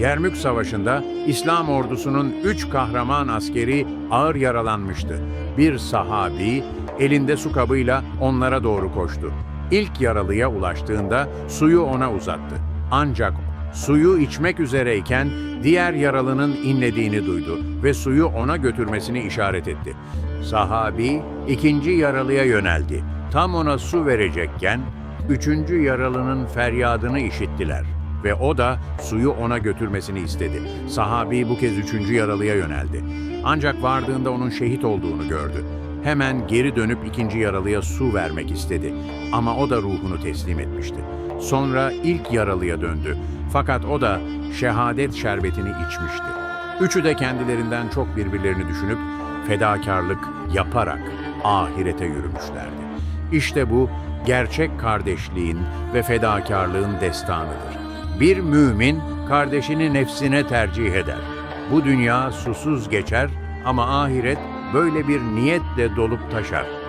Yermük Savaşı'nda İslam ordusunun üç kahraman askeri ağır yaralanmıştı. Bir sahabi elinde su kabıyla onlara doğru koştu. İlk yaralıya ulaştığında suyu ona uzattı. Ancak suyu içmek üzereyken diğer yaralının inlediğini duydu ve suyu ona götürmesini işaret etti. Sahabi ikinci yaralıya yöneldi. Tam ona su verecekken üçüncü yaralının feryadını işittiler ve o da suyu ona götürmesini istedi. Sahabi bu kez üçüncü yaralıya yöneldi. Ancak vardığında onun şehit olduğunu gördü. Hemen geri dönüp ikinci yaralıya su vermek istedi. Ama o da ruhunu teslim etmişti. Sonra ilk yaralıya döndü. Fakat o da şehadet şerbetini içmişti. Üçü de kendilerinden çok birbirlerini düşünüp fedakarlık yaparak ahirete yürümüşlerdi. İşte bu gerçek kardeşliğin ve fedakarlığın destanıdır. Bir mümin kardeşini nefsine tercih eder. Bu dünya susuz geçer ama ahiret böyle bir niyetle dolup taşar.